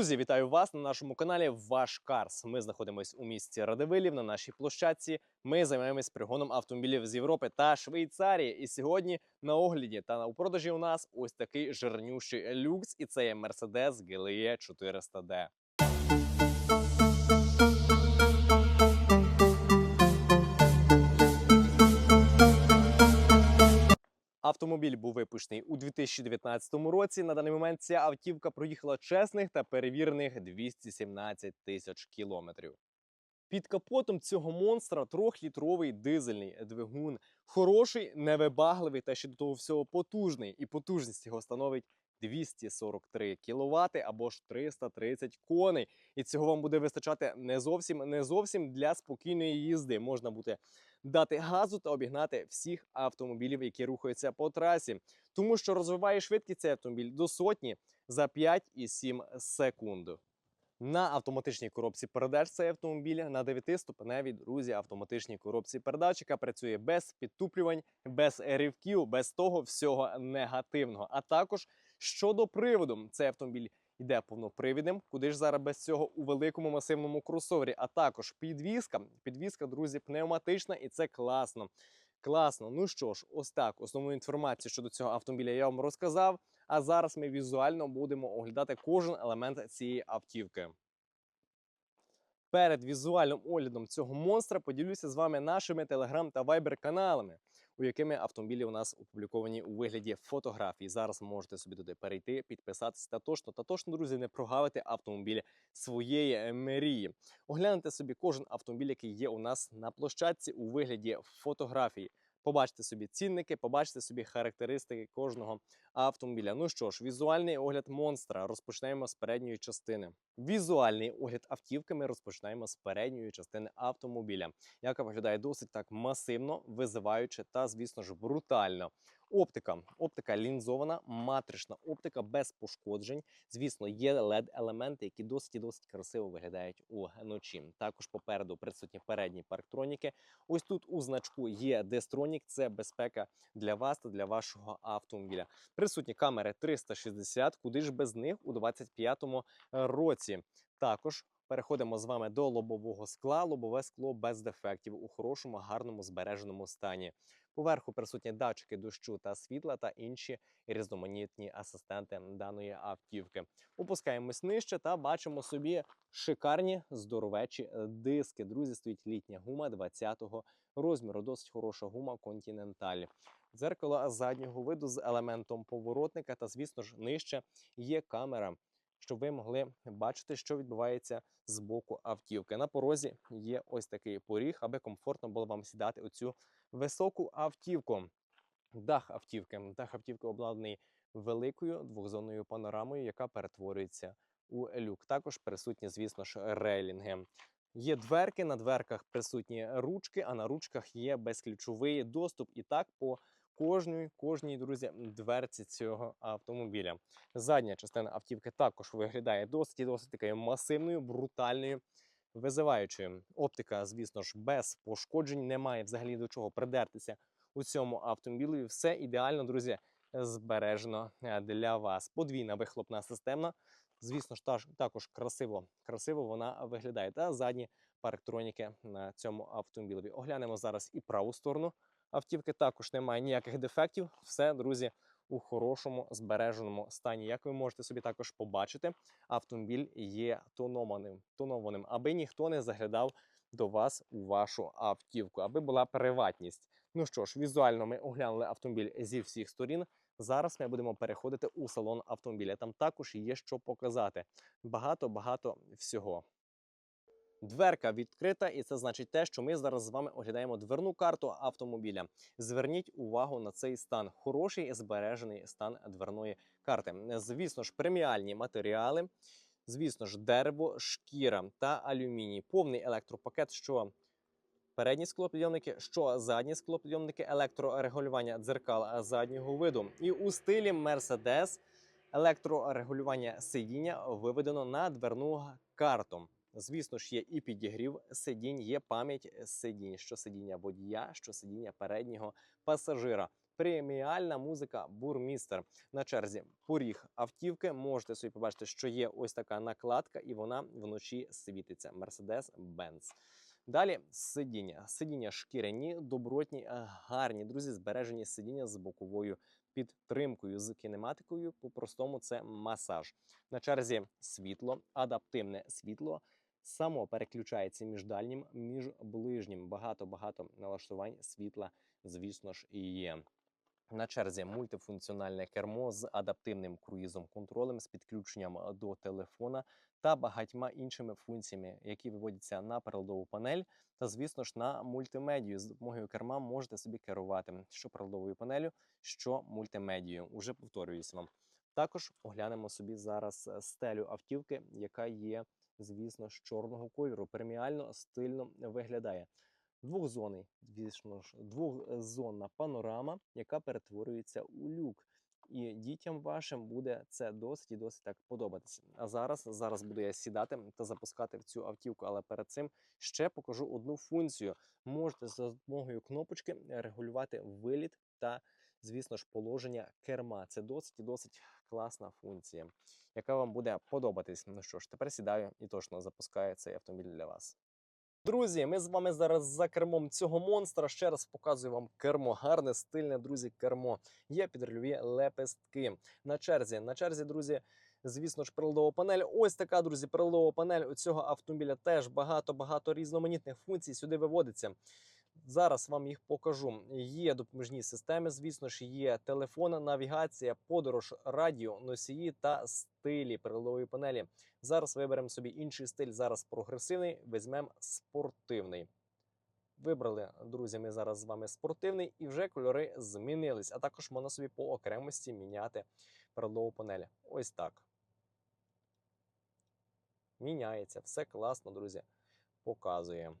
Друзі, вітаю вас на нашому каналі Ваш Карс. Ми знаходимося у місті Радивилів на нашій площадці. Ми займаємось пригоном автомобілів з Європи та Швейцарії. І сьогодні на огляді та у продажі у нас ось такий жирнющий люкс, і це є Mercedes GLE 400D. Автомобіль був випущений у 2019 році. На даний момент ця автівка проїхала чесних та перевірених 217 тисяч кілометрів. Під капотом цього монстра трьохлітровий дизельний двигун. Хороший, невибагливий та ще до того всього потужний. І потужність його становить 243 кВт або ж 330 коней. І цього вам буде вистачати не зовсім не зовсім для спокійної їзди. Можна буде дати газу та обігнати всіх автомобілів, які рухаються по трасі, тому що розвиває швидкість цей автомобіль до сотні за 5,7 секунд. На автоматичній коробці передач цей автомобіль на 9-ступеневій друзі автоматичній коробці передач, яка працює без підтуплювань, без ривків, без того всього негативного. А також щодо приводу, цей автомобіль йде повнопривідним. Куди ж зараз без цього у великому масивному кросовері? А також підвізка. Підвізка, друзі, пневматична, і це класно. Класно. Ну що ж, ось так. Основну інформацію щодо цього автомобіля я вам розказав. А зараз ми візуально будемо оглядати кожен елемент цієї автівки. Перед візуальним оглядом цього монстра поділюся з вами нашими телеграм та вайбер каналами, у якими автомобілі у нас опубліковані у вигляді фотографій. Зараз можете собі туди перейти, підписатися та точно та точно, друзі, не прогавити автомобіль своєї е, мрії. Огляньте собі кожен автомобіль, який є у нас на площадці у вигляді фотографій. Побачите собі цінники, побачите собі характеристики кожного автомобіля. Ну що ж, візуальний огляд монстра. Розпочнемо з передньої частини. Візуальний огляд автівки ми розпочинаємо з передньої частини автомобіля, яка виглядає досить так масивно, визиваюче та, звісно ж, брутально. Оптика, оптика лінзована, матрична оптика без пошкоджень. Звісно, є led елементи які досить досить красиво виглядають уночі. Також попереду присутні передні парктроніки. Ось тут у значку є Destronік, це безпека для вас та для вашого автомобіля. Присутні камери 360, куди ж без них у 25-му році. Також переходимо з вами до лобового скла. Лобове скло без дефектів у хорошому, гарному збереженому стані. Поверху присутні датчики дощу та світла та інші різноманітні асистенти даної автівки. Опускаємось нижче та бачимо собі шикарні здоровечі е, диски. Друзі, стоїть літня гума 20-го розміру. Досить хороша гума Continental. Дзеркало заднього виду з елементом поворотника, та, звісно ж, нижче є камера, щоб ви могли бачити, що відбувається з боку автівки. На порозі є ось такий поріг, аби комфортно було вам сідати у цю високу автівку. Дах автівки. Дах автівки обладнаний великою двохзонною панорамою, яка перетворюється у люк. Також присутні, звісно ж, рейлінги. Є дверки, на дверках присутні ручки, а на ручках є безключовий доступ. І так по кожній, кожній, друзі, дверці цього автомобіля. Задня частина автівки також виглядає досить і досить такою масивною, брутальною, визиваючою. Оптика, звісно ж, без пошкоджень, немає взагалі до чого придертися у цьому автомобілі. Все ідеально, друзі, збережено е, для вас. Подвійна вихлопна система. Звісно ж, також красиво, красиво вона виглядає. Та задні парктроніки на цьому автомобілі. Оглянемо зараз і праву сторону автівки. Також немає ніяких дефектів. Все, друзі, у хорошому збереженому стані. Як ви можете собі також побачити, автомобіль є тонованим, тонованим, аби ніхто не заглядав до вас у вашу автівку, аби була приватність. Ну що ж, візуально ми оглянули автомобіль зі всіх сторін. Зараз ми будемо переходити у салон автомобіля. Там також є що показати. Багато-багато всього. Дверка відкрита, і це значить те, що ми зараз з вами оглядаємо дверну карту автомобіля. Зверніть увагу на цей стан. Хороший і збережений стан дверної карти. Звісно ж, преміальні матеріали, звісно ж, дерево, шкіра та алюміній. Повний електропакет, що передні склопідйомники, що задні склопідйомники, електрорегулювання дзеркал заднього виду. І у стилі Mercedes електрорегулювання сидіння виведено на дверну карту. Звісно ж, є і підігрів сидінь, є пам'ять сидінь, що сидіння водія, що сидіння переднього пасажира. преміальна музика Бурмістер. На черзі поріг автівки. Можете собі побачити, що є ось така накладка, і вона вночі світиться. Mercedes-Benz. Далі сидіння. Сидіння шкіряні, добротні, е, гарні. Друзі, збережені сидіння з боковою підтримкою, з кінематикою. По-простому це масаж. На черзі світло, адаптивне світло. Само переключається між дальнім, між ближнім. Багато-багато налаштувань світла, звісно ж, і є. На черзі мультифункціональне кермо з адаптивним круїзом контролем, з підключенням до телефона та багатьма іншими функціями, які виводяться на переладову панель, та, звісно ж, на мультимедію. З допомогою керма можете собі керувати що переладовою панелю, що мультимедією. Уже повторююся вам. Також оглянемо собі зараз е, стелю автівки, яка є, звісно ж, чорного кольору. Преміально стильно виглядає. Двохзонний, звісно ж, двохзонна панорама, яка перетворюється у люк. І дітям вашим буде це досить і досить так подобатися. А зараз зараз буду я сідати та запускати в цю автівку. Але перед цим ще покажу одну функцію. Можете за допомогою кнопочки регулювати виліт та, звісно ж, положення керма. Це досить і досить класна функція, яка вам буде подобатись. Ну що ж, тепер сідаю і точно запускаю цей автомобіль для вас. Друзі, ми з вами зараз за кермом цього монстра. Ще раз показую вам кермо. Гарне, стильне, друзі, кермо. Є підрульові лепестки. На черзі, на черзі, друзі, звісно ж, приладова панель. Ось така, друзі, приладова панель у цього автомобіля теж багато-багато різноманітних функцій сюди виводиться. Зараз вам їх покажу. Є допоміжні системи, звісно ж, є телефон, навігація, подорож, радіо, носії та стилі приладової панелі. Зараз виберемо собі інший стиль. Зараз прогресивний, візьмемо спортивний. Вибрали, друзі, ми зараз з вами спортивний і вже кольори змінились. А також можна собі по окремості міняти приладову панель. Ось так. Міняється. Все класно, друзі. Показує.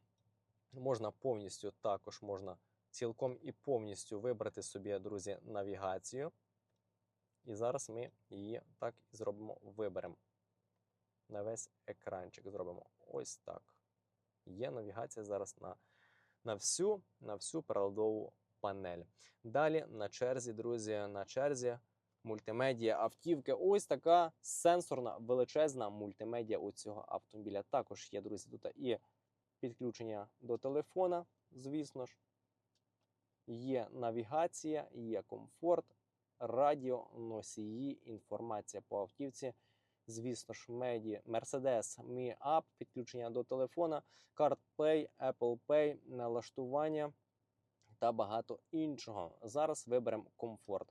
Можна повністю також можна цілком і повністю вибрати собі, друзі, навігацію. І зараз ми її так і зробимо, виберемо. На весь екранчик зробимо ось так. Є навігація зараз на, на всю на всю приладову панель. Далі на черзі, друзі, на черзі мультимедіа автівки. Ось така сенсорна величезна мультимедіа у цього автомобіля. Також є, друзі, тут і підключення до телефона, звісно ж. Є навігація, є комфорт, радіо, носії, інформація по автівці. Звісно ж, меді Mercedes Mi App, підключення до телефона, CarPlay, Apple Pay, налаштування та багато іншого. Зараз виберемо комфорт.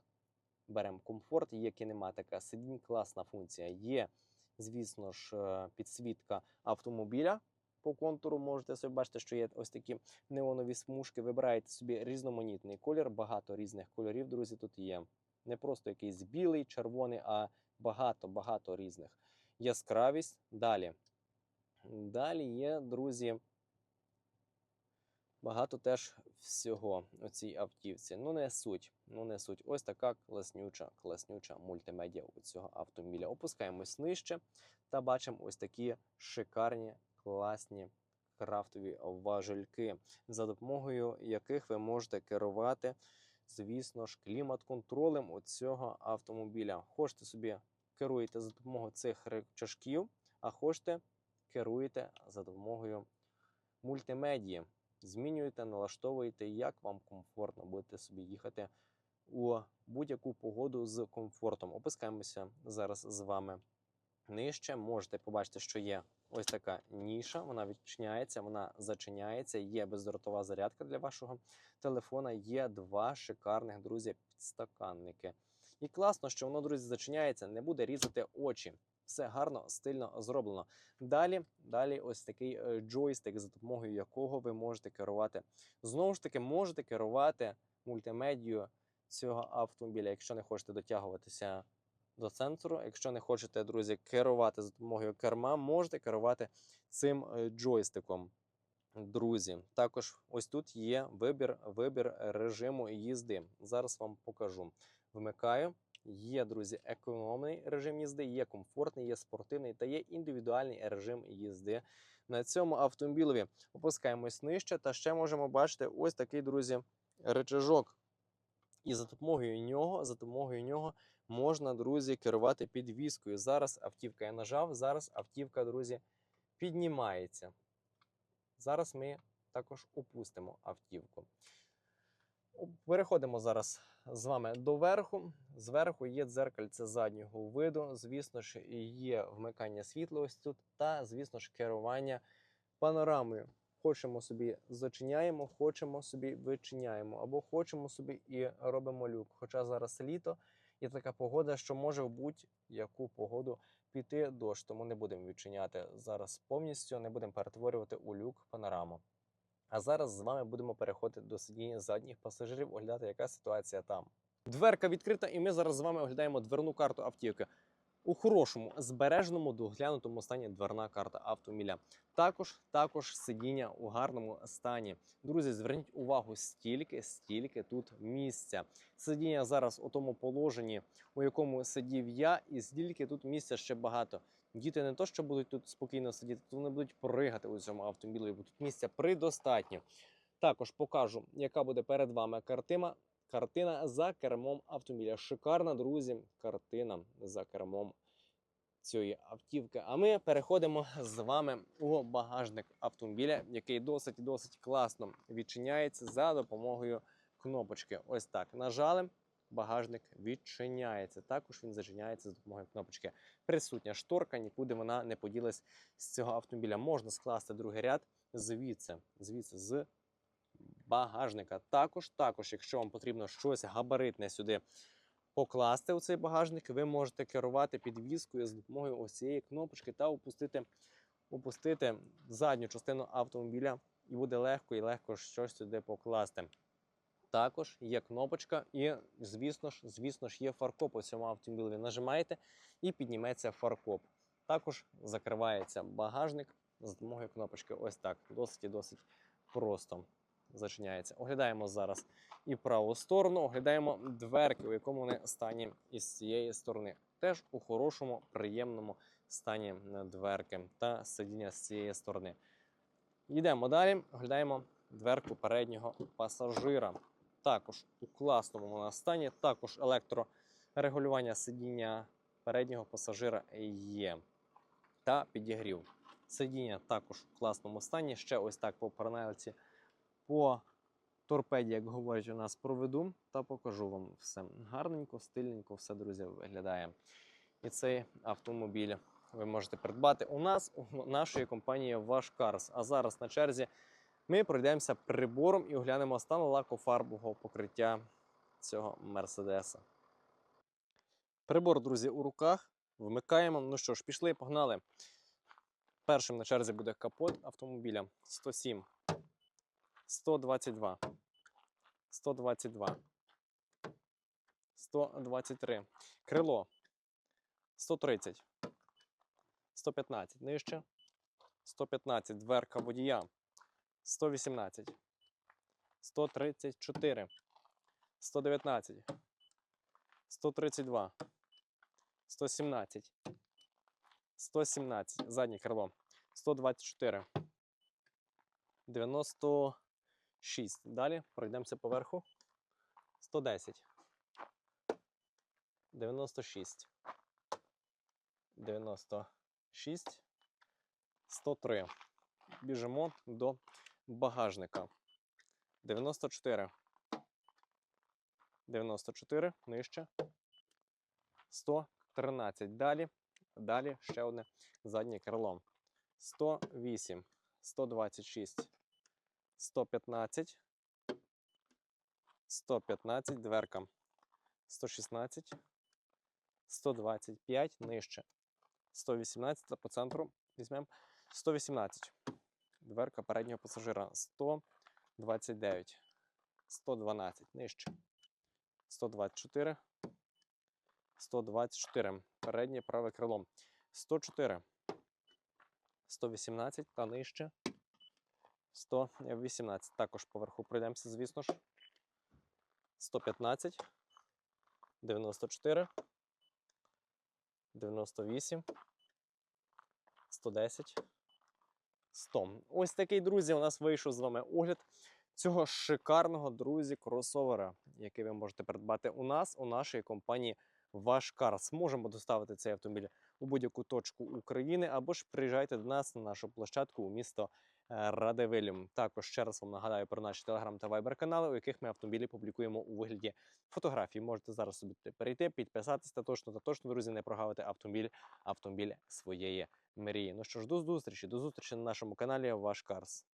Беремо комфорт, є кінематика, сидінь, класна функція. Є, звісно ж, е, підсвітка автомобіля по контуру можете собі бачити, що є ось такі неонові смужки. Вибираєте собі різноманітний колір, багато різних кольорів, друзі, тут є. Не просто якийсь білий, червоний, а багато-багато різних. Яскравість. Далі. Далі є, друзі, багато теж всього у цій автівці. Ну, не суть. Ну, не суть. Ось така класнюча, класнюча мультимедіа у цього автомобіля. Опускаємось нижче та бачимо ось такі шикарні класні крафтові важельки, за допомогою яких ви можете керувати, звісно ж, клімат-контролем у цього автомобіля. Хочете собі керуєте за допомогою цих рычажків, а хочете керуєте за допомогою мультимедії. Змінюєте, налаштовуєте, як вам комфортно будете собі їхати у будь-яку погоду з комфортом. Опускаємося зараз з вами нижче. Можете побачити, що є ось така ніша. Вона відчиняється, вона зачиняється. Є бездротова зарядка для вашого телефона. Є два шикарних друзі підстаканники. І класно, що воно, друзі, зачиняється, не буде різати очі. Все гарно, стильно зроблено. Далі, далі, ось такий е, джойстик, за допомогою якого ви можете керувати. Знову ж таки, можете керувати мультимедією цього автомобіля, якщо не хочете дотягуватися до сенсору. Якщо не хочете, друзі, керувати за допомогою керма, можете керувати цим е, джойстиком. Друзі, також ось тут є вибір, вибір режиму їзди. Зараз вам покажу. Вмикаю. Є, друзі, економний режим їзди, є комфортний, є спортивний та є індивідуальний режим їзди. На цьому автомобілеві опускаємось нижче, та ще можемо бачити ось такий, друзі, речажок. І за допомогою нього, за допомогою нього можна, друзі, керувати підвіскою. Зараз автівка я нажав, зараз автівка, друзі, піднімається. Зараз ми також опустимо автівку. Переходимо зараз з вами до верху. Зверху є дзеркальце заднього виду. Звісно ж, є вмикання світла ось тут, та, звісно ж, керування панорамою. Хочемо собі зачиняємо, хочемо собі вичиняємо, або хочемо собі і робимо люк. Хоча зараз літо і така погода, що може в будь-яку погоду піти дощ, тому не будемо відчиняти зараз повністю, не будемо перетворювати у люк панораму. А зараз з вами будемо переходити до сидіння задніх пасажирів, оглядати, яка ситуація там. Дверка відкрита, і ми зараз з вами оглядаємо дверну карту автівки. У хорошому, збереженому, доглянутому стані дверна карта автомобіля. Також, також сидіння у гарному стані. Друзі, зверніть увагу, стільки, стільки тут місця. Сидіння зараз у тому положенні, у якому сидів я, і стільки тут місця ще багато. Діти не то, що будуть тут спокійно сидіти, то вони будуть пригати у цьому автомобілі, бо тут місця придостатньо. Також покажу, яка буде перед вами картина. Картина за кермом автомобіля. Шикарна, друзі, картина за кермом цієї автівки. А ми переходимо з вами у багажник автомобіля, який досить досить класно відчиняється за допомогою кнопочки. Ось так. Нажали. Багажник відчиняється. Також він зачиняється за допомогою кнопочки. Присутня шторка, нікуди вона не поділась з цього автомобіля. Можна скласти другий ряд звідси, звідси з багажника. Також, також, якщо вам потрібно щось габаритне сюди покласти у цей багажник, ви можете керувати підвіскою з допомогою ось цієї кнопочки та опустити, опустити задню частину автомобіля, і буде легко і легко щось сюди покласти. Також є кнопочка, і, звісно ж, звісно ж, є фаркоп у цьому автомобілі. Нажимаєте і підніметься фаркоп. Також закривається багажник з допомогою кнопочки. Ось так. Досить і досить просто зачиняється. Оглядаємо зараз і праву сторону, оглядаємо дверки, у якому вони стані із цієї сторони. Теж у хорошому, приємному стані е, дверки та сидіння з цієї сторони. Йдемо далі, оглядаємо дверку переднього пасажира. Також у класному вона стані, також електрорегулювання сидіння переднього пасажира є. Та підігрів. Сидіння також у класному стані. Ще ось так по парнелці по торпеді, як говорять, у нас проведу та покажу вам все. Гарненько, стильненько, все, друзі, виглядає. І цей автомобіль ви можете придбати у нас, у нашої компанії Вашкарс. А зараз на черзі ми пройдемося прибором і оглянемо стан лакофарбового покриття цього Мерседеса. Прибор, друзі, у руках. Вмикаємо. Ну що ж, пішли, погнали. Першим на черзі буде капот автомобіля 107. 122, 122, 123, крило. 130, 115, нижче, 115, дверка водія, 118, 134, 119, 132, 117, 117, заднє крило, 124, 90. 6. Далі пройдемося поверху. 110. 96. 96. 103. Біжимо до багажника. 94. 94. Нижче. 113. Далі. Далі ще одне заднє крило. 108. 126. 115, 115, дверка, 116, 125, нижче, 118 по центру візьмемо 118, дверка переднього пасажира, 129, 112, нижче, 124, 124, переднє праве крило, 104, 118 та нижче, 118. Також поверху пройдемося, звісно ж. 115, 94, 98, 110, 100. Ось такий, друзі, у нас вийшов з вами огляд цього шикарного друзі кросовера, який ви можете придбати у нас, у нашій компанії Ваш Карс. Можемо доставити цей автомобіль у будь-яку точку України, або ж приїжджайте до нас на нашу площадку у місто е, Радивилюм. Також ще раз вам нагадаю про наші телеграм та вайбер канали, у яких ми автомобілі публікуємо у вигляді фотографій. Можете зараз собі перейти, підписатися та точно та точно, друзі, не прогавити автомобіль, автомобіль своєї мрії. Ну що ж, до зустрічі, до зустрічі на нашому каналі Ваш Карс.